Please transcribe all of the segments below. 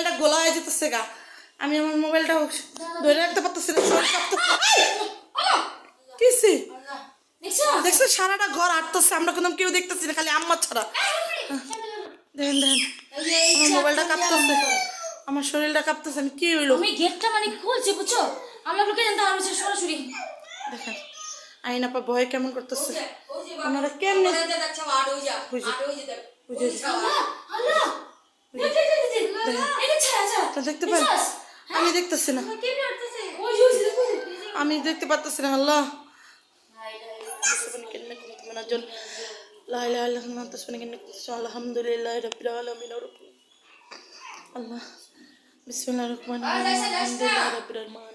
মোবাইলটা গোলা হয়ে যেতেছে গা। আমি আমার মোবাইলটা ধরে রাখতে পারতেছি না কিসে দেখছ দেখছ সারাটা ঘর আটতেছে আমরা কোনো কেউ দেখতেছি না খালি আম্মা ছাড়া। দেখেন দেখেন আমার মোবাইলটা কাঁপতেছে। আমার শরীরটা কাঁপতেছে আমি কি হইল? আমি গেটটা মানে খুলছি বুঝছ? আমরা লোকে জানতাম আমি সরাসরি? দেখেন আইন আপা ভয় কেমন করতেছে। আপনারা কেমনে বুঝি বুঝি দেখতে পাই আমি দেখতেছি না আমি দেখতে পারতেছি না আল্লাহ আলহামদুলিল্লাহ রবিল আলমিন আল্লাহ বিসমুল্লাহ রহমান আলহামদুলিল্লাহ রবিল রহমান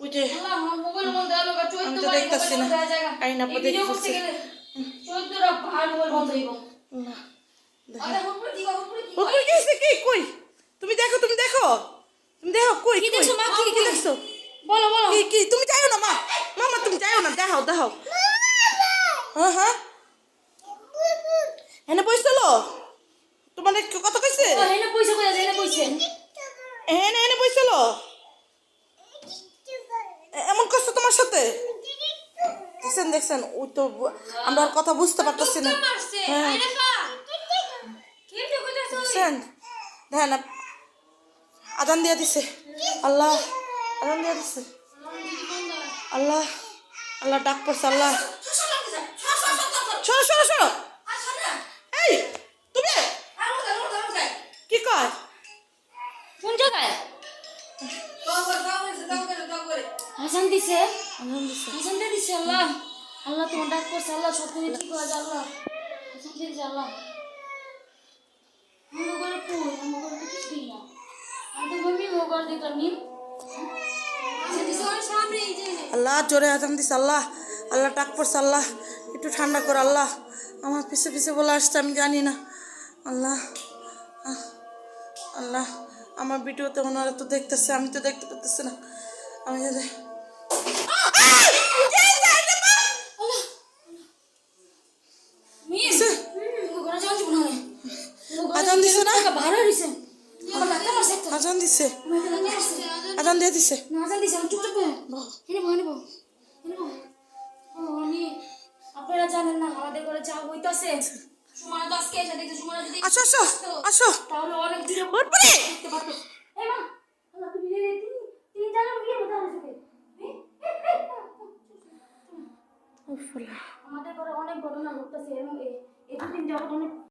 ওই যে ওই যে আল্লাহ আমার মোবাইল বন্ধ হলো গা আমি তো দেখতাছি না। আইন আপা দেখতেছি কই? তুমি দেখো তুমি দেখো। তুমি দেখো কই কি? দেখছ মা? কি- কি? দেখছ? বলো বলো। কি কি? তুমি যাও না মা। মামা তুমি যাও না দেখাও দেখাও। হ্যাঁ হ্যাঁ। এনে বইছিল তোমার কথা কইছে? এনে পয়সা কই এনে পয়সা। এনে তোমার সাথে? দেখছেন দেখছেন ওই তো আমরা আর কথা বুঝতে পারতেছি না। হ্যাঁ। দেখছেন? দেখেন আজান দিয়ে দিছে। আল্লাহ আদান দিয়ে দিছে। আল্লাহ আল্লাহ ডাক পড়ছে আল্লাহ। সরো সরো সরো এই তুমি? কি কয়? কোন জায়গায়? হাসান দিছে? হাসান দিছে। আল্লাহ। আল্লাহ তোমার ডাক করছে আল্লাহ সব কিছু ঠিক হয়ে যায় আল্লাহ হাসান দিয়ে দিছে আল্লাহ। আমার আমার তো না। আমি তো মম্মি ও দেখলাম আল্লাহ জোরে আজান দিছে আল্লাহ। আল্লাহ ডাক পড়ছে আল্লাহ। একটু ঠান্ডা কর আল্লাহ। আমার পিছে পিছে বলে আসছে আমি জানি না। আল্লাহ আল্লাহ। আমার ভিডিওতে ওনারা তো দেখতেছে আমি তো দেখতে পারতেছি না। আমি না আজান দিছে না? আজান দিছে। আজান দিয়ে দিছে। আপনারা জানেন না আমাদের ঘরে যা হইতাছে। আসো আসো আসো তাহলে অনেক দূরে ওঠ পরে। দেখতে পারতো এই মা আল্লাহ তুমি যে তিন তিন জায়গা গিয়ে বোঝা হয়েছে আমাদের ঘরে অনেক ঘটনা ঘটতেছে এবং এই দুদিন যাবত অনেক